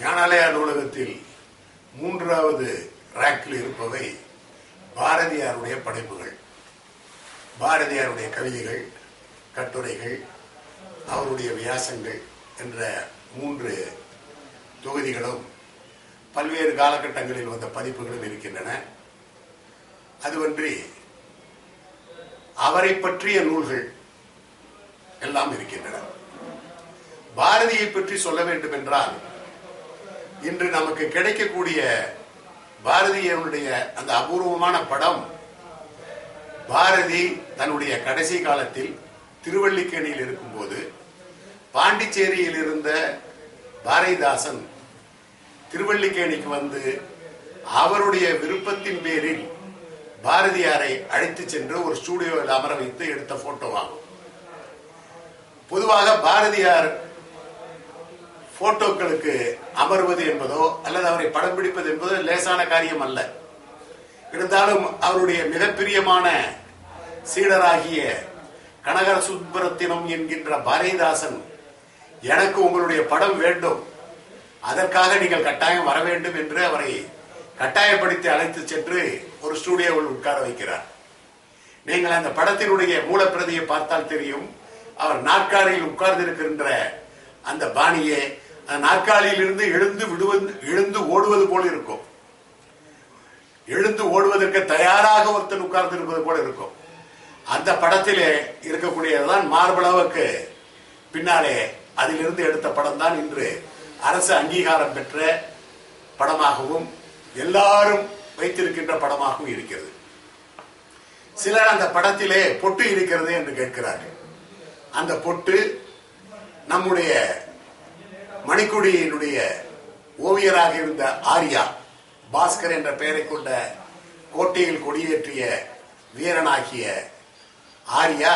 ஞானாலய நூலகத்தில் மூன்றாவது ரேக்கில் இருப்பவை பாரதியாருடைய படைப்புகள். பாரதியாருடைய கவிதைகள் கட்டுரைகள் அவருடைய வியாசங்கள் என்ற மூன்று தொகுதிகளும் பல்வேறு காலகட்டங்களில் வந்த பதிப்புகளும் இருக்கின்றன. அதுவன்றி அவரை பற்றிய நூல்கள் எல்லாம் இருக்கின்றன. பாரதியை பற்றி சொல்ல வேண்டும் என்றால் இன்று நமக்கு கிடைக்கக்கூடிய பாரதியனுடைய அந்த அபூர்வமான படம் பாரதி தன்னுடைய கடைசி காலத்தில் திருவல்லிக்கேணியில் இருக்கும்போது பாண்டிச்சேரியில் இருந்த பாரதிதாசன் திருவள்ளிக்கேணிக்கு வந்து அவருடைய விருப்பத்தின் பேரில் பாரதியாரை அழைத்து சென்று ஒரு ஸ்டூடியோவில் அமர வைத்து எடுத்த போட்டோவாகும் பொதுவாக பாரதியார் போட்டோக்களுக்கு அமர்வது என்பதோ அல்லது அவரை படம் பிடிப்பது என்பதோ லேசான காரியம் அல்ல. இருந்தாலும் அவருடைய மிகப்பிரியமான சீடராகிய கனகர சுப்பரத்தினம் என்கின்ற பாரதிதாசன் எனக்கு உங்களுடைய படம் வேண்டும். அதற்காக நீங்கள் கட்டாயம் வர வேண்டும் என்று அவரை கட்டாயப்படுத்தி அழைத்து சென்று ஒரு ஸ்டூடியோவில் உட்கார வைக்கிறார். நீங்கள் அந்த படத்தினுடைய மூலப்பிரதியை பார்த்தால் தெரியும் அவர் நாற்காலியில் உட்கார்ந்திருக்கின்ற அந்த பாணியே நாற்காலியிலிருந்து எழுந்து விடுவது எழுந்து ஓடுவது போல இருக்கும். எழுந்து ஓடுவதற்கு தயாராக ஒருத்தன் உட்கார்ந்து இருப்பது போல இருக்கும். அந்த படத்திலே இருக்கக்கூடியதுதான் மார்பளவுக்கு பின்னாலே அதிலிருந்து எடுத்த படம் தான் இன்று அரசு அங்கீகாரம் பெற்ற படமாகவும் எல்லாரும் வைத்திருக்கின்ற படமாகவும் இருக்கிறது. சிலர் அந்த படத்திலே பொட்டு இருக்கிறது என்று கேட்கிறார்கள். அந்த பொட்டு நம்முடைய மணிக்குடியினுடைய ஓவியராக இருந்த ஆர்யா பாஸ்கர் என்ற பெயரை கொண்ட கோட்டையில் கொடியேற்றிய வீரனாகிய ஆர்யா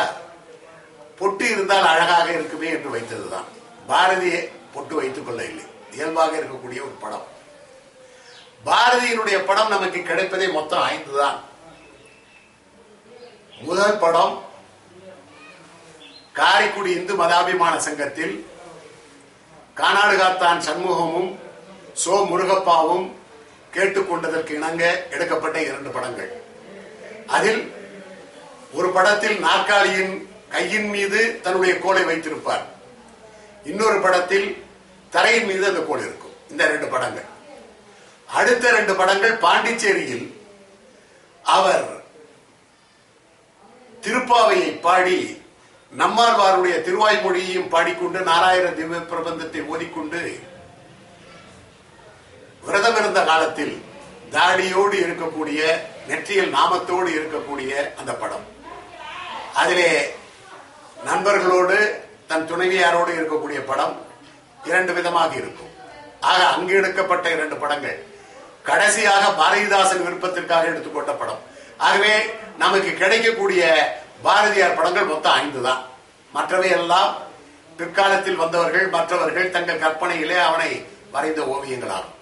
பொட்டு இருந்தால் அழகாக இருக்குமே என்று வைத்ததுதான். பாரதியை பொட்டு வைத்துக் கொள்ள இல்லை இயல்பாக இருக்கக்கூடிய ஒரு படம். பாரதியினுடைய படம் நமக்கு கிடைப்பதே மொத்தம் ஐந்து தான் முதல் படம் காரைக்குடி இந்து மதாபிமான சங்கத்தில் கானாடு காத்தான் சண்முகமும் சோ முருகப்பாவும் கேட்டுக்கொண்டதற்கு இணங்க எடுக்கப்பட்ட இரண்டு படங்கள். அதில் ஒரு படத்தில் நாற்காலியின் கையின் மீது தன்னுடைய கோலை வைத்திருப்பார். இன்னொரு படத்தில் தரையின் மீது அந்த கோல் இருக்கும். இந்த ரெண்டு படங்கள். அடுத்த ரெண்டு படங்கள் பாண்டிச்சேரியில் அவர் திருப்பாவையை பாடி நம்மாழ்வாருடைய திருவாய்மொழியையும் பாடிக்கொண்டு நாராயண திவ்ய பிரபந்தத்தை ஓதிக்கொண்டு விரதம் இருந்த காலத்தில் தாடியோடு இருக்கக்கூடிய நெற்றியில் நாமத்தோடு இருக்கக்கூடிய அந்த படம். அதிலே நண்பர்களோடு தன் துணைவியாரோடு இருக்கக்கூடிய படம் இரண்டு விதமாக இருக்கும். ஆக அங்கு எடுக்கப்பட்ட இரண்டு படங்கள். கடைசியாக பாரதிதாசன் விருப்பத்திற்காக எடுத்துக்கொண்ட படம். ஆகவே நமக்கு கிடைக்கக்கூடிய பாரதியார் படங்கள் மொத்தம் ஐந்து தான் மற்றவை எல்லாம் பிற்காலத்தில் வந்தவர்கள் மற்றவர்கள் தங்கள் கற்பனையிலே அவனை வரைந்த ஓவியங்களாகும்.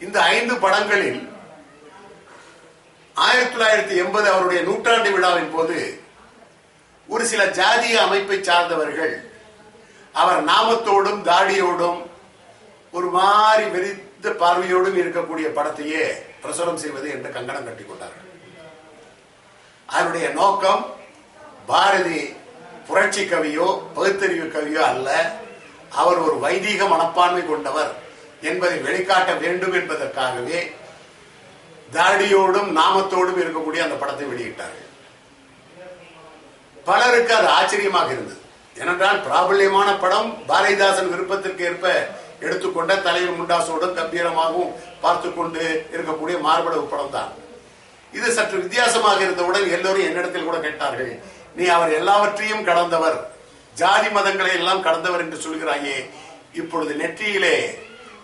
இந்த ஐந்து படங்களில் ஆயிரத்தி தொள்ளாயிரத்தி எண்பது அவருடைய நூற்றாண்டு விழாவின் போது ஒரு சில ஜாதிய அமைப்பை சார்ந்தவர்கள் அவர் நாமத்தோடும் தாடியோடும் ஒரு மாதிரி வெறித்த பார்வையோடும் இருக்கக்கூடிய படத்தையே பிரசுரம் செய்வது என்று கங்கணம் கட்டிக் அவருடைய நோக்கம் பாரதி புரட்சி கவியோ பகுத்தறிவு கவியோ அல்ல. அவர் ஒரு வைதீக மனப்பான்மை கொண்டவர் என்பதை வெளிக்காட்ட வேண்டும் என்பதற்காகவே தாடியோடும் நாமத்தோடும் இருக்கக்கூடிய அந்த படத்தை வெளியிட்டார்கள். பலருக்கு அது ஆச்சரியமாக இருந்தது. ஏனென்றால் பிராபல்யமான படம் பாரதிதாசன் விருப்பத்திற்கு ஏற்ப எடுத்துக்கொண்ட தலைவர் முண்டாசோடும் கம்பீரமாகவும் பார்த்து கொண்டு இருக்கக்கூடிய மார்பளவு படம் தான் இது சற்று வித்தியாசமாக இருந்தவுடன் எல்லோரும் என்னிடத்தில் கூட கேட்டார்கள். நீ அவர் எல்லாவற்றையும் கடந்தவர். ஜாதி மதங்களை எல்லாம் கடந்தவர் என்று சொல்கிறாயே. இப்பொழுது நெற்றியிலே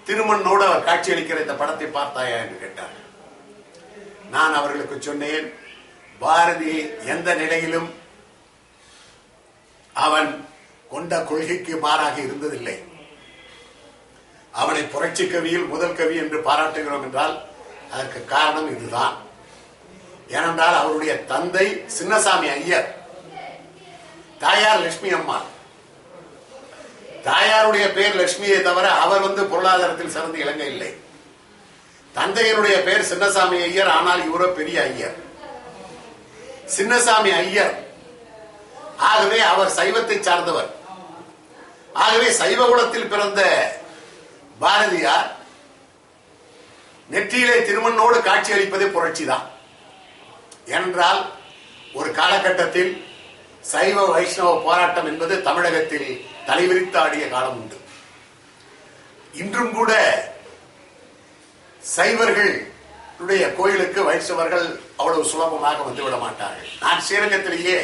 திருமண்ணோடு அவர் காட்சியளிக்கிற இந்த படத்தை பார்த்தாயா? என்று கேட்டார். நான் அவர்களுக்கு சொன்னேன். பாரதி எந்த நிலையிலும் அவன் கொண்ட கொள்கைக்கு மாறாக இருந்ததில்லை. அவனை புரட்சி கவியில் முதல் கவி என்று பாராட்டுகிறோம் என்றால் அதற்கு காரணம் இதுதான். ஏனென்றால் அவருடைய தந்தை சின்னசாமி ஐயர் தாயார் லட்சுமி அம்மா தாயாருடைய பெயர் லட்சுமியை தவிர அவர் வந்து பொருளாதாரத்தில் சிறந்து இலங்கை இல்லை. தந்தையனுடைய பெயர் சின்னசாமி ஐயர் ஆனால் இவரோ பெரிய ஐயர். சின்னசாமி ஐயர் ஆகவே அவர் சைவத்தை சார்ந்தவர். ஆகவே சைவ குலத்தில் பிறந்த பாரதியார் நெற்றியிலே திருமண்ணோடு காட்சி அளிப்பதே புரட்சிதான். என்றால் ஒரு காலகட்டத்தில் சைவ வைஷ்ணவ போராட்டம் என்பது தமிழகத்தில் தலைவிரித்து ஆடிய காலம் உண்டு. இன்றும் கூட சைவர்களுடைய கோயிலுக்கு வைஷ்ணவர்கள் அவ்வளவு சுலபமாக வந்துவிட மாட்டார்கள். நான் ஸ்ரீரங்கத்திலேயே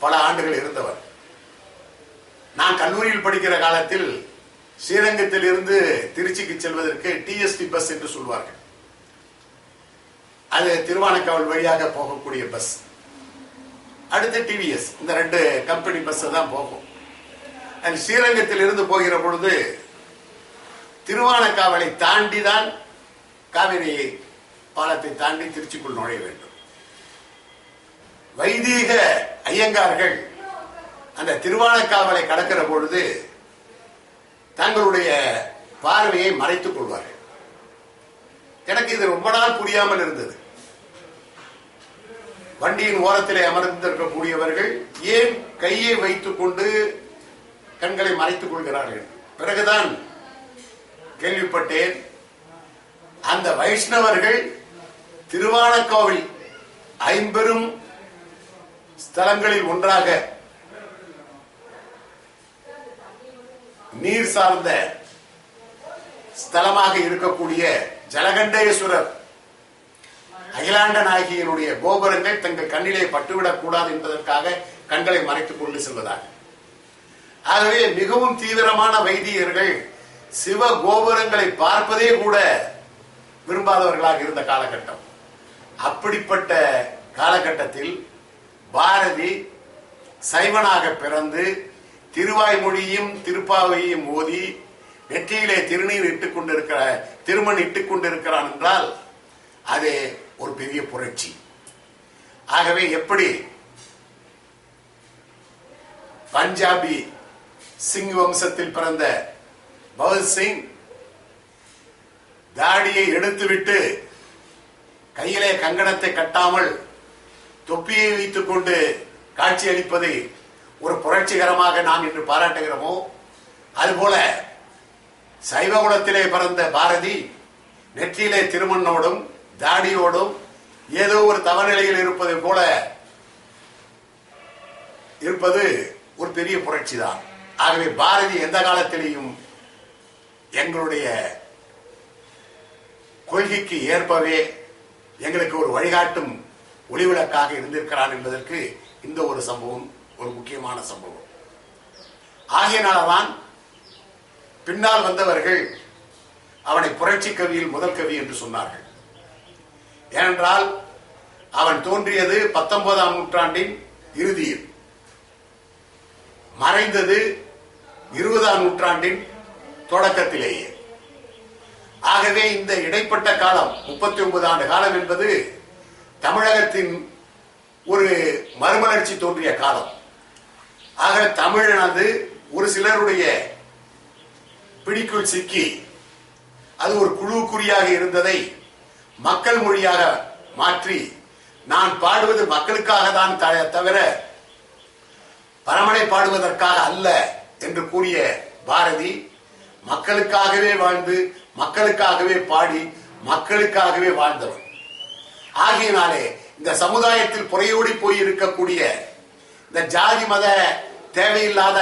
பல ஆண்டுகள் இருந்தவர். நான் கல்லூரியில் படிக்கிற காலத்தில் ஸ்ரீரங்கத்தில் இருந்து திருச்சிக்கு செல்வதற்கு டிஎஸ்டி பஸ் என்று சொல்வார்கள். அது திருவானக்காவல் வழியாக போகக்கூடிய பஸ் அடுத்து டிவிஎஸ் இந்த ரெண்டு கம்பெனி பஸ் தான் போகும். அது ஸ்ரீரங்கத்தில் இருந்து போகிற பொழுது திருவானக்காவலை தாண்டி தான் காவிரி பாலத்தை தாண்டி திருச்சிக்குள் நுழைய வேண்டும். வைதீக ஐயங்கார்கள் அந்த திருவானக்காவலை கடக்கிற பொழுது தங்களுடைய பார்வையை மறைத்துக் கொள்வார்கள். எனக்கு இது ரொம்ப நாள் புரியாமல் இருந்தது. வண்டியின் ஓரத்திலே அமர்ந்திருக்கக்கூடியவர்கள் ஏன் கையை வைத்துக் கொண்டு கண்களை மறைத்துக் கொள்கிறார்கள்? பிறகுதான் கேள்விப்பட்டேன். அந்த வைஷ்ணவர்கள் திருவானக்கோவில் ஐம்பெரும் ஸ்தலங்களில் ஒன்றாக நீர் சார்ந்த ஸ்தலமாக இருக்கக்கூடிய ஜலகண்டேஸ்வரர். அகிலாண்ட நாயகியினுடைய கோபுரங்கள் தங்கள் கண்ணிலே பட்டுவிடக் கூடாது என்பதற்காக கண்களை மறைத்துக் கொண்டு செல்வதாக. ஆகவே மிகவும் தீவிரமான வைத்தியர்கள் சிவ கோபுரங்களை பார்ப்பதே கூட விரும்பாதவர்களாக இருந்த காலகட்டம். அப்படிப்பட்ட காலகட்டத்தில் பாரதி சைவனாக பிறந்து திருவாய்மொழியும் திருப்பாவையும் ஓதி நெற்றியிலே திருநீர் இட்டுக் கொண்டிருக்கிற திருமண் இட்டுக் கொண்டிருக்கிறான் என்றால் அது ஒரு பெரிய புரட்சி. ஆகவே எப்படி பஞ்சாபி சிங் வம்சத்தில் பிறந்த பகத் சிங் தாடியை எடுத்துவிட்டு கையிலே கங்கணத்தை கட்டாமல் தொப்பியை வைத்துக் கொண்டு காட்சி அளிப்பதை ஒரு புரட்சிகரமாக நாம் இன்று பாராட்டுகிறோமோ? அதுபோல சைவகுலத்திலே பிறந்த பாரதி நெற்றியிலே திருமண்ணோடும் தாடியோடும் ஏதோ ஒரு தவநிலையில் இருப்பது போல இருப்பது ஒரு பெரிய புரட்சி தான் ஆகவே பாரதி எந்த காலத்திலேயும் எங்களுடைய கொள்கைக்கு ஏற்பவே எங்களுக்கு ஒரு வழிகாட்டும் ஒளிவிளக்காக இருந்திருக்கிறார் என்பதற்கு இந்த ஒரு சம்பவம் ஒரு முக்கியமான சம்பவம். ஆகையினால்தான் பின்னால் வந்தவர்கள் அவனை புரட்சி கவியில் முதல் கவி என்று சொன்னார்கள். ஏனென்றால் அவன் தோன்றியது பத்தொன்பதாம் நூற்றாண்டின் இறுதியில். மறைந்தது இருபதாம் நூற்றாண்டின் தொடக்கத்திலேயே. ஆகவே இந்த இடைப்பட்ட காலம் முப்பத்தி ஒன்பது ஆண்டு காலம் என்பது தமிழகத்தின் ஒரு மறுமலர்ச்சி தோன்றிய காலம். ஆக தமிழனது ஒரு சிலருடைய பிடிக்குள் சிக்கி. அது ஒரு குழு குறியாக இருந்ததை மக்கள் மொழியாக மாற்றி நான் பாடுவது மக்களுக்காக தான் த- தவிர பரமனை பாடுவதற்காக அல்ல என்று கூறிய பாரதி மக்களுக்காகவே வாழ்ந்து மக்களுக்காகவே பாடி மக்களுக்காகவே வாழ்ந்தவர் ஆகையினாலே இந்த சமுதாயத்தில் புறையோடி போய் இருக்கக்கூடிய இந்த ஜாதி மத தேவையில்லாத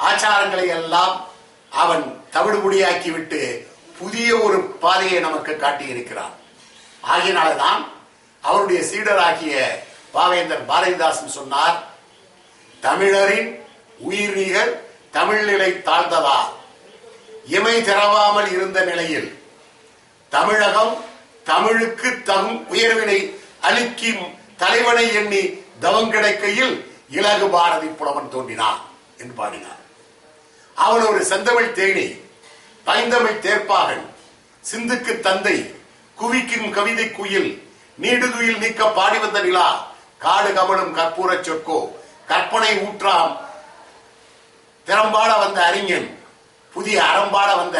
ஆச்சாரங்களை எல்லாம் அவன் தவிடுபொடியாக்கி முடியாக்கிவிட்டு புதிய ஒரு பாதையை நமக்கு காட்டியிருக்கிறான். ஆகையினால்தான் அவருடைய சீடராகிய பாவேந்தர் பாரதிதாசன் சொன்னார் தமிழரின் உயிர்நீகர் தமிழ் நிலை தாழ்ந்ததா? இமை திறவாமல் இருந்த நிலையில் தமிழகம் தமிழுக்கு தகும் உயர்வினை அளிக்கும் தலைவனை எண்ணி தவம் கிடைக்கையில் இலகு பாரதி புலவன் தோன்றினான் என்று பாடினார். அவன் ஒரு செந்தமிழ் தேனி பைந்தமிழ் தேர்ப்பாகன் சிந்துக்கு தந்தை குவிக்கும் கவிதை குயில் நீடுதுயில் நீக்க பாடி வந்த நிலா காடு கமலும் கற்பூரச் சொற்கோ கற்பனை ஊற்றாம் திறம்பாட வந்த அறிஞன் புதிய அறம்பாட வந்த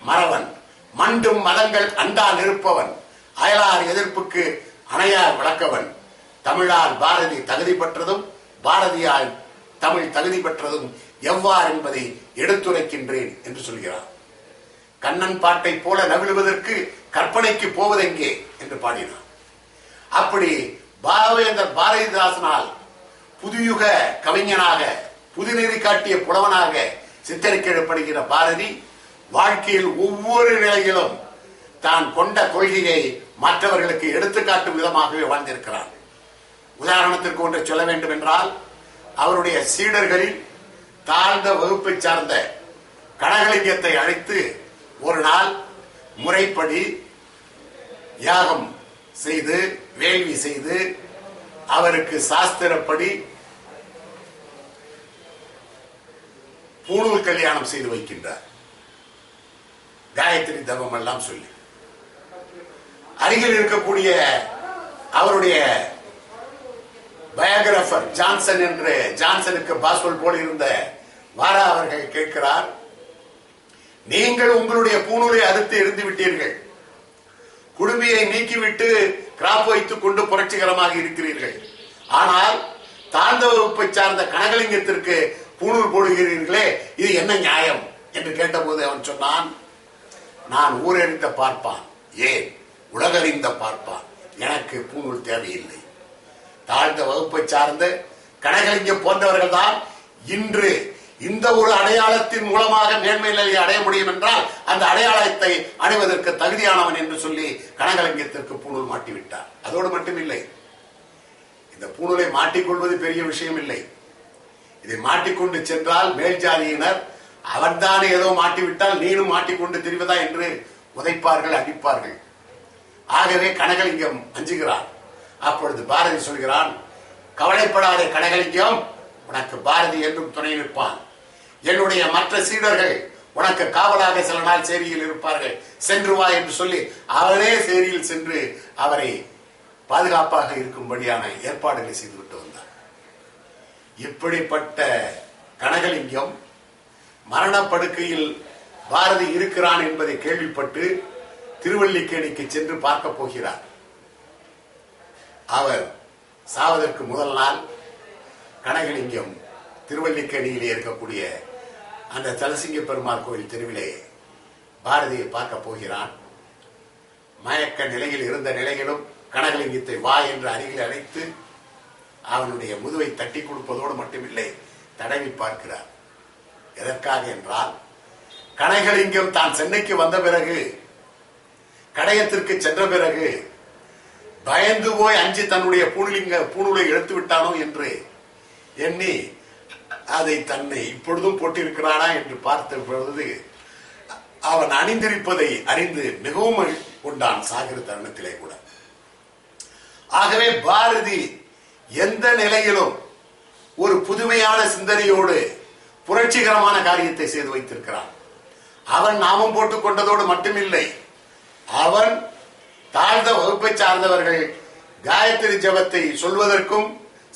மறவன் மண்டும் மதங்கள் அண்டா நிற்பவன் அயலார் எதிர்ப்புக்கு அணையார் விளக்கவன். தமிழால் பாரதி தகுதி பெற்றதும் பாரதியால் தமிழ் தகுதி பெற்றதும் எவ்வாறு என்பதை எடுத்துரைக்கின்றேன் என்று சொல்கிறார். கண்ணன் பாட்டை போல நவிழுவதற்கு கற்பனைக்கு போவதெங்கே என்று பாடினார். அப்படி பாவேந்தர் பாரதிதாசனால் புதுயுக கவிஞனாக புதுநெறி காட்டிய புலவனாக சித்தரிக்கப்படுகிற பாரதி வாழ்க்கையில் ஒவ்வொரு நிலையிலும் தான் கொண்ட கொள்கையை மற்றவர்களுக்கு எடுத்துக்காட்டும் விதமாகவே வாழ்ந்திருக்கிறார். உதாரணத்திற்கு ஒன்றை சொல்ல வேண்டும் என்றால் அவருடைய சீடர்களில் தாழ்ந்த வகுப்பை சார்ந்த கடகலிங்கத்தை அழைத்து ஒரு நாள் முறைப்படி யாகம் செய்து வேள்வி செய்து அவருக்கு சாஸ்திரப்படி பூணூல் கல்யாணம் செய்து வைக்கின்றார். காயத்ரி தவம் எல்லாம் சொல்லி. அருகில் இருக்கக்கூடிய அவருடைய பயோகிராபர் ஜான்சன் என்று ஜான்சனுக்கு பாஸ்வல் போல் இருந்த வாரா அவர்கள் கேட்கிறார் நீங்கள் உங்களுடைய பூணூலை அறுத்து எரிந்து விட்டீர்கள். குடுமியை நீக்கிவிட்டு கிராப் வைத்துக் கொண்டு புரட்சிகரமாக இருக்கிறீர்கள். ஆனால் தாழ்ந்த வகுப்பை சார்ந்த கனகலிங்கத்திற்கு பூணூல் போடுகிறீர்களே இது என்ன நியாயம்? என்று கேட்டபோது அவன் சொன்னான் நான் ஊரறிந்த பார்ப்பான். ஏன்? உலகறிந்த பார்ப்பான். எனக்கு பூணூல் தேவையில்லை. தாழ்ந்த வகுப்பை சார்ந்த கனகலிங்கம் போன்றவர்கள் தான் இன்று இந்த ஒரு அடையாளத்தின் மூலமாக மேன்மை நிலையை அடைய முடியும் என்றால் அந்த அடையாளத்தை அடைவதற்கு தகுதியானவன் என்று சொல்லி கனகலிங்கத்திற்கு பூணூல் மாட்டிவிட்டார். அதோடு மட்டுமில்லை இந்த பூணூலை மாட்டிக்கொள்வது பெரிய விஷயம் இல்லை. இதை மாட்டிக்கொண்டு சென்றால் மேல் ஜாதியினர் அவன்தான் ஏதோ மாட்டிவிட்டால் நீனும் மாட்டிக்கொண்டு திரிவதா என்று உதைப்பார்கள் அடிப்பார்கள். ஆகவே கனகலிங்கம் அஞ்சுகிறான் அப்பொழுது பாரதி சொல்கிறான் கவலைப்படாத கனகலிங்கம் உனக்கு பாரதி என்றும் துணை நிற்பான் என்னுடைய மற்ற சீடர்கள் உனக்கு காவலாக சில நாள் சேரியில் இருப்பார்கள். சென்று வா என்று சொல்லி அவரே சேரியில் சென்று அவரை பாதுகாப்பாக இருக்கும்படியான ஏற்பாடுகளை செய்துவிட்டு வந்தார். இப்படிப்பட்ட கனகலிங்கம் மரணப்படுக்கையில் பாரதி இருக்கிறான் என்பதை கேள்விப்பட்டு திருவல்லிக்கேணிக்கு சென்று பார்க்க போகிறார். அவர் சாவதற்கு முதல் நாள் கனகலிங்கம் திருவல்லிக்கேணியிலே இருக்கக்கூடிய அந்த தலசிங்க பெருமாள் கோயில் தெருவிலே பாரதியை பார்க்க போகிறான். மயக்க நிலையில் இருந்த நிலையிலும் கனகலிங்கத்தை வா என்று அருகில் அழைத்து அவனுடைய முதுவை தட்டி கொடுப்பதோடு மட்டுமில்லை தடவி பார்க்கிறார். எதற்காக என்றால் கனகலிங்கம் தான் சென்னைக்கு வந்த பிறகு கடையத்திற்கு சென்ற பிறகு பயந்து போய் அஞ்சு தன்னுடைய பூணுலிங்க பூணூலை எடுத்து விட்டானோ என்று எண்ணி அதை தன்னை இப்பொழுதும் போட்டிருக்கிறானா என்று பார்த்த பொழுது அவன் அணிந்திருப்பதை அறிந்து மிகவும் கொண்டான் சாகிற தருணத்திலே கூட. ஆகவே பாரதி எந்த நிலையிலும் ஒரு புதுமையான சிந்தனையோடு புரட்சிகரமான காரியத்தை செய்து வைத்திருக்கிறான். அவன் நாமம் போட்டுக் கொண்டதோடு மட்டுமில்லை அவன் தாழ்ந்த வகுப்பை சார்ந்தவர்கள் காயத்ரி ஜபத்தை சொல்வதற்கும்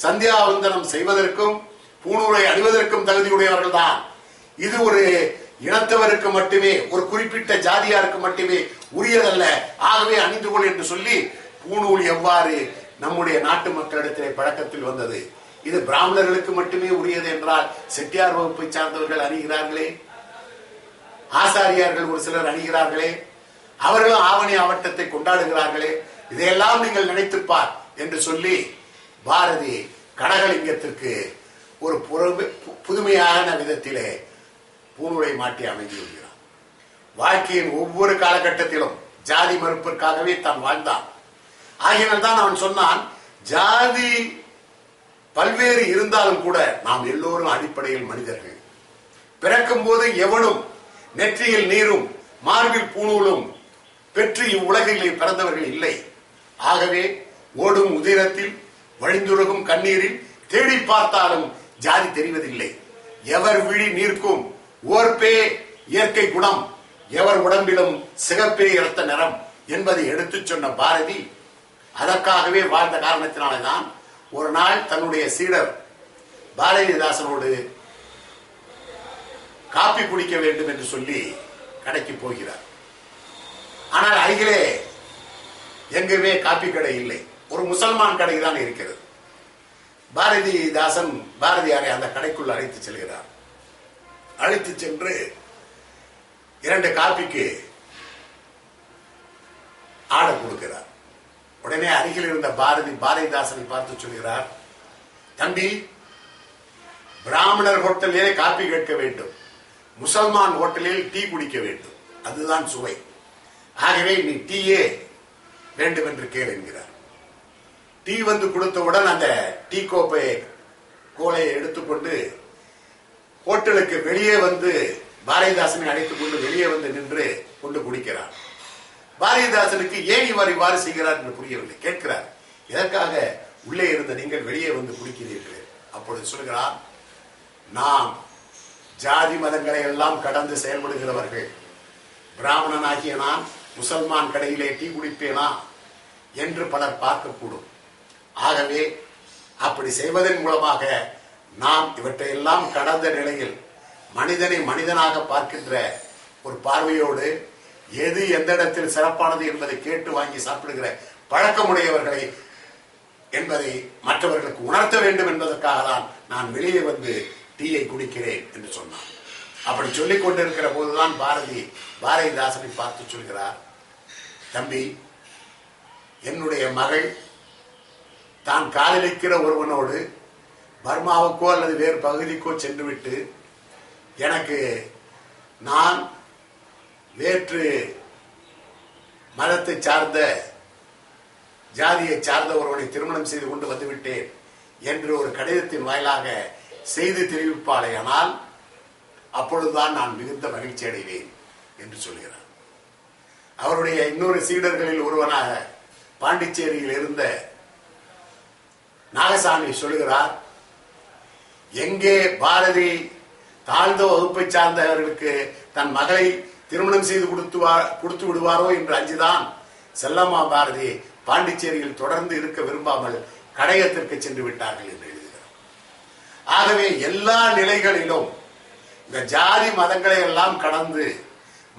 சந்தியாவந்தனம் செய்வதற்கும் பூணூலை அணிவதற்கும் தகுதியுடையவர்கள் தான் இது ஒரு இனத்தவருக்கு மட்டுமே ஒரு குறிப்பிட்ட ஜாதியாருக்கு மட்டுமே உரியதல்ல. ஆகவே அணிந்து கொள் என்று சொல்லி பூணூல் எவ்வாறு நம்முடைய நாட்டு மக்களிடத்திலே பழக்கத்தில் வந்தது? இது பிராமணர்களுக்கு மட்டுமே உரியது என்றால் செட்டியார் வகுப்பை சார்ந்தவர்கள் அணிகிறார்களே? ஆசாரியார்கள் ஒரு சிலர் அணிகிறார்களே? அவர்களும் ஆவணி ஆவட்டத்தை கொண்டாடுகிறார்களே இதையெல்லாம் நீங்கள் நினைத்துப்பார் என்று சொல்லி பாரதி கடகலிங்கத்திற்கு ஒரு பு- புதுமையான விதத்திலே பூணூலை மாட்டி அமைந்து வருகிறார் வாழ்க்கையின் ஒவ்வொரு காலகட்டத்திலும் ஜாதி மறுப்பிற்காகவே தான் வாழ்ந்தான். ஆகினால் தான் அவன் சொன்னான் ஜாதி பல்வேறு இருந்தாலும் கூட நாம் எல்லோரும் அடிப்படையில் மனிதர்கள். பிறக்கும் போது எவனும் நெற்றியில் நீரும் மார்பில் பூணூலும் பெற்று இவ்வுலகிலே பிறந்தவர்கள் இல்லை. ஆகவே ஓடும் உதிரத்தில் வழிந்துருகும் கண்ணீரில் தேடி பார்த்தாலும் ஜாதி தெரிவதில்லை. எவர் விழி நீர்க்கும் ஓர்பே இயற்கை குணம் எவர் உடம்பிலும் சிகப்பே இரத்த நிறம் என்பதை எடுத்துச் சொன்ன பாரதி அதற்காகவே வாழ்ந்த காரணத்தினால்தான் ஒரு நாள் தன்னுடைய சீடர் பாரதிதாசனோடு காப்பி குடிக்க வேண்டும் என்று சொல்லி கடைக்கு போகிறார். ஆனால் அருகிலே எங்குமே காப்பி கடை இல்லை. ஒரு முசல்மான் கடை தான் இருக்கிறது. பாரதிதாசன் பாரதியாரை அந்த கடைக்குள் அழைத்து செல்கிறார். அழைத்து சென்று இரண்டு காப்பிக்கு ஆர்டர் கொடுக்கிறார். உடனே அருகில் இருந்த பாரதி பாரதிதாசனை பார்த்து சொல்கிறார் தம்பி பிராமணர் ஹோட்டலிலே காப்பி கேட்க வேண்டும். முசல்மான் ஹோட்டலில் டீ குடிக்க வேண்டும். அதுதான் சுவை. ஆகவே நீ டீயே வேண்டும் என்று கேள் என்கிறார். டீ வந்து கொடுத்தவுடன் அந்த டீ கோப்பை கோலையை எடுத்துக்கொண்டு ஹோட்டலுக்கு வெளியே வந்து பாரதிதாசனை அழைத்துக் கொண்டு வெளியே வந்து நின்று கொண்டு குடிக்கிறார். பாரதிதாசனுக்கு ஏன் இவர் இவ்வாறு செய்கிறார் என்று புரியவில்லை. கேட்கிறார் எதற்காக உள்ளே இருந்த நீங்கள் வெளியே வந்து குடிக்கிறீர்கள்? அப்பொழுது சொல்கிறார் நாம் ஜாதி மதங்களை எல்லாம் கடந்து செயல்படுகிறவர்கள். பிராமணனாகிய நான் முசல்மான் கடையிலே டீ குடிப்பேனா என்று பலர் பார்க்கக்கூடும். ஆகவே அப்படி செய்வதன் மூலமாக நாம் இவற்றையெல்லாம் கடந்த நிலையில் மனிதனை மனிதனாக பார்க்கின்ற ஒரு பார்வையோடு எது எந்த இடத்தில் சிறப்பானது என்பதை கேட்டு வாங்கி சாப்பிடுகிற பழக்கமுடையவர்களை என்பதை மற்றவர்களுக்கு உணர்த்த வேண்டும் என்பதற்காக தான் நான் வெளியே வந்து டீயை குடிக்கிறேன் என்று சொன்னான். அப்படி சொல்லிக் கொண்டிருக்கிற போதுதான் பாரதி பாரதிதாசனை பார்த்து சொல்கிறார். தம்பி என்னுடைய மகள் தான் காதலிக்கிற ஒருவனோடு பர்மாவுக்கோ அல்லது வேறு பகுதிக்கோ சென்றுவிட்டு எனக்கு நான் வேற்று மதத்தை சார்ந்த ஜாதியை சார்ந்த ஒருவனை திருமணம் செய்து கொண்டு வந்துவிட்டேன் என்று ஒரு கடிதத்தின் வாயிலாக செய்து தெரிவிப்பாளேயானால் அப்பொழுதுதான் நான் மிகுந்த மகிழ்ச்சி அடைவேன் என்று சொல்கிறார். அவருடைய இன்னொரு சீடர்களில் ஒருவனாக பாண்டிச்சேரியில் இருந்த நாகசாமி சொல்கிறார் எங்கே பாரதி தாழ்ந்த வகுப்பை சார்ந்தவர்களுக்கு தன் மகளை திருமணம் செய்து கொடுத்து கொடுத்து விடுவாரோ என்று அஞ்சுதான் செல்லம்மா பாரதி பாண்டிச்சேரியில் தொடர்ந்து இருக்க விரும்பாமல் கடையத்திற்கு சென்று விட்டார்கள் என்று எழுதுகிறார். ஆகவே எல்லா நிலைகளிலும் இந்த ஜாதி மதங்களை எல்லாம் கடந்து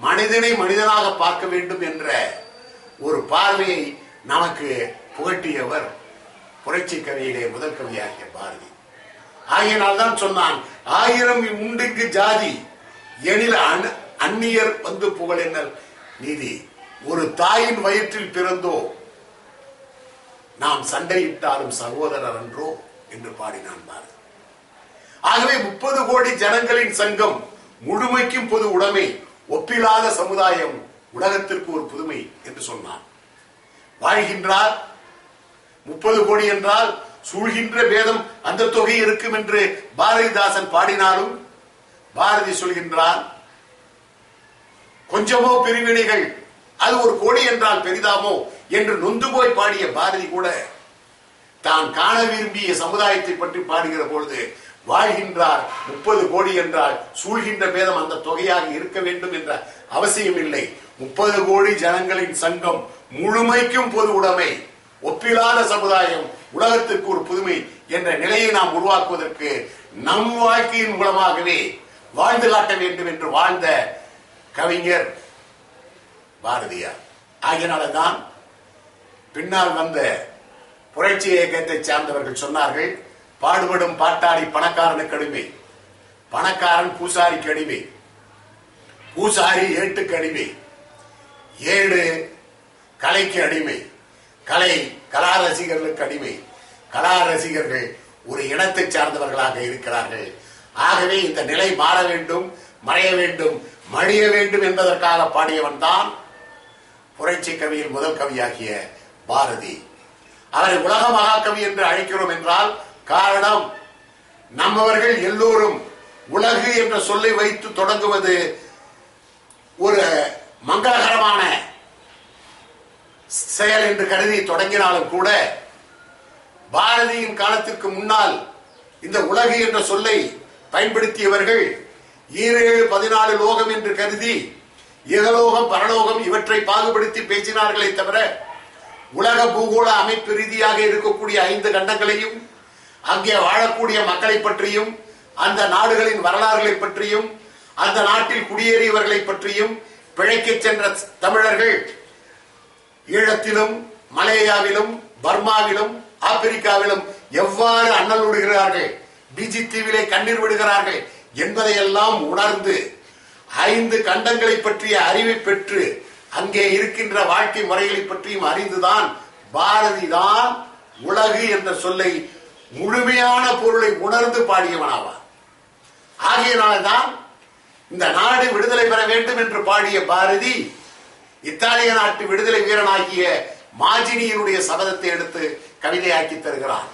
மனிதனை மனிதனாக பார்க்க வேண்டும் என்ற ஒரு பார்வையை நமக்கு புகட்டியவர் புரட்சி கவியிலே முதல் கவியாகிய பாரதி. ஆகையினால் தான் சொன்னான் ஆயிரம் உண்டுக்கு ஜாதி எனில் அந்நியர் வந்து புகழினர் நீதி. ஒரு தாயின் வயிற்றில் பிறந்தோ நாம் சண்டையிட்டாலும் சகோதரர் அன்றோ என்று பாடினான் பாரதி. ஆகவே முப்பது கோடி ஜனங்களின் சங்கம் முழுமைக்கும் பொது உடைமை ஒப்பில்லாத சமுதாயம் உலகத்திற்கு ஒரு புதுமை என்று சொன்னான் வாழ்கின்றார் முப்பது கோடி என்றால் சூழ்கின்ற பேதம் அந்த தொகை இருக்கும் என்று பாரதிதாசன் பாடினாலும் பாரதி சொல்கின்றார் கொஞ்சமோ பிரிவினைகள் அது ஒரு கோடி என்றால் பெரிதாமோ? என்று நொந்து போய் பாடிய பாரதி கூட தான் காண விரும்பிய சமுதாயத்தை பற்றி பாடுகிற பொழுது வாழ்கின்றார். முப்பது கோடி என்றால் சூழ்கின்ற பேதம் அந்த தொகையாக இருக்க வேண்டும் என்ற அவசியம் இல்லை முப்பது கோடி ஜனங்களின் சங்கம் முழுமைக்கும் பொது உடைமை ஒப்பிலாத சமுதாயம் உலகத்திற்கு ஒரு புதுமை என்ற நிலையை நாம் உருவாக்குவதற்கு நம் வாழ்க்கையின் மூலமாகவே வாழ்ந்து காட்ட வேண்டும் என்று வாழ்ந்த கவிஞர் பாரதியார். ஆகியனால்தான் பின்னால் வந்த புரட்சி இயக்கத்தை சார்ந்தவர்கள் சொன்னார்கள் பாடுபடும் பாட்டாளி பணக்காரனுக்கு அடிமை பணக்காரன் பூசாரிக்கு அடிமை. பூசாரி ஏட்டுக்கு அடிமை. ஏடு கலைக்கு அடிமை. கலை கலா ரசிகர்களுக்கு அடிமை. கலா ரசிகர்கள் ஒரு இனத்தை சார்ந்தவர்களாக இருக்கிறார்கள். ஆகவே இந்த நிலை மாற வேண்டும் மறைய வேண்டும் மடிய வேண்டும் என்பதற்காக பாடியவன் தான் புரட்சி கவியில் முதல் கவியாகிய பாரதி. அவரை உலக மகாகவி என்று அழைக்கிறோம் என்றால் காரணம் நம்மவர்கள் எல்லோரும் உலகு என்ற சொல்லை வைத்து தொடங்குவது ஒரு மங்களகரமான செயல் என்று கருதி தொடங்கினாலும் கூட பாரதியின் காலத்திற்கு முன்னால் இந்த உலகு என்ற சொல்லை பயன்படுத்தியவர்கள் ஈரேழு பதினாலு லோகம் என்று கருதி இகலோகம் பரலோகம் இவற்றை பாகுபடுத்தி பேசினார்களே தவிர உலக பூகோள அமைப்பு ரீதியாக இருக்கக்கூடிய ஐந்து கண்டங்களையும் அங்கே வாழக்கூடிய மக்களை பற்றியும் அந்த நாடுகளின் வரலாறுகளை பற்றியும் அந்த நாட்டில் குடியேறியவர்களை பற்றியும் பிழைக்கச் சென்ற தமிழர்கள் ஈழத்திலும் மலேயாவிலும் பர்மாவிலும் ஆப்பிரிக்காவிலும் எவ்வாறு அண்ணல் விடுகிறார்கள்? பிஜி தீவிலே கண்ணீர் விடுகிறார்கள் என்பதையெல்லாம் உணர்ந்து ஐந்து கண்டங்களை பற்றிய அறிவை பெற்று அங்கே இருக்கின்ற வாழ்க்கை முறைகளை பற்றியும் அறிந்துதான் பாரதி தான் உலகு என்ற சொல்லை முழுமையான பொருளை உணர்ந்து பாடியவனாவார். ஆகியனால்தான் இந்த நாடு விடுதலை பெற வேண்டும் என்று பாடிய பாரதி இத்தாலிய நாட்டு விடுதலை வீரனாகிய மாஜினியினுடைய சபதத்தை எடுத்து கவிதையாக்கி தருகிறான்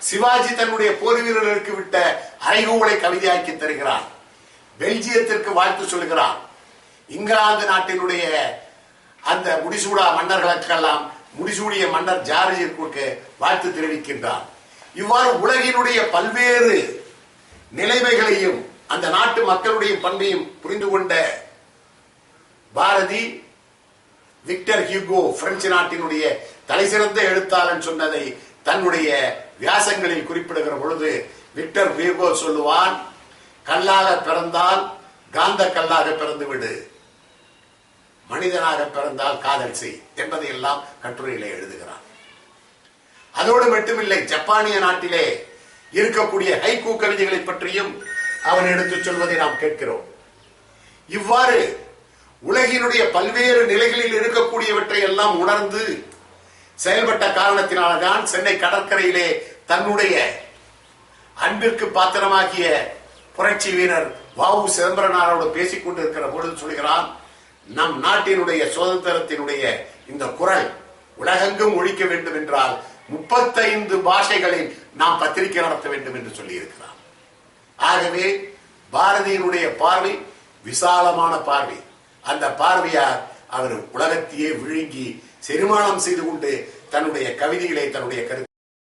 சிவாஜி தன்னுடைய போர் வீரர்களுக்கு விட்ட அறைகூலை கவிதையாக்கி தருகிறான் பெல்ஜியத்திற்கு வாழ்த்து சொல்கிறான் இங்கிலாந்து நாட்டினுடைய அந்த முடிசூடா மன்னர்களுக்கெல்லாம் முடிசூடிய மன்னர் ஜார்ஜிற்கு வாழ்த்து தெரிவிக்கின்றார். இவ்வாறு உலகினுடைய பல்வேறு நிலைமைகளையும் அந்த நாட்டு மக்களுடைய பண்பையும் புரிந்து கொண்ட பாரதி விக்டர் ஹியூகோ பிரெஞ்சு நாட்டினுடைய தலைசிறந்த எழுத்தாளன் சொன்னதை தன்னுடைய வியாசங்களில் குறிப்பிடுகிற பொழுது விக்டர் ஹியூகோ சொல்லுவான் கல்லாக பிறந்தால் காந்த கல்லாக பிறந்து விடு மனிதனாக பிறந்தால் காதல் செய் என்பதை எல்லாம் கட்டுரையிலே எழுதுகிறான் அதோடு மட்டுமில்லை ஜப்பானிய நாட்டிலே இருக்கக்கூடிய ஹைகூ கவிதைகளை பற்றியும் அவன் எடுத்துச் சொல்வதை நாம் கேட்கிறோம். இவ்வாறு உலகினுடைய பல்வேறு நிலைகளில் இருக்கக்கூடியவற்றை எல்லாம் உணர்ந்து செயல்பட்ட காரணத்தினால்தான் சென்னை கடற்கரையிலே தன்னுடைய அன்பிற்கு பாத்திரமாகிய புரட்சி வீரர் வாவு சிதம்பரனாரோடு பேசிக் கொண்டிருக்கிற பொழுது சொல்கிறான் நம் நாட்டினுடைய சுதந்திரத்தினுடைய இந்த குரல் உலகெங்கும் ஒழிக்க வேண்டும் என்றால் முப்பத்தைந்து பாஷைகளில் நாம் பத்திரிகை நடத்த வேண்டும் என்று சொல்லியிருக்கிறார். ஆகவே பாரதியினுடைய பார்வை விசாலமான பார்வை. அந்த பார்வையார் அவர் உலகத்தையே விழுங்கி செரிமானம் செய்து கொண்டு தன்னுடைய கவிதைகளை தன்னுடைய கருத்து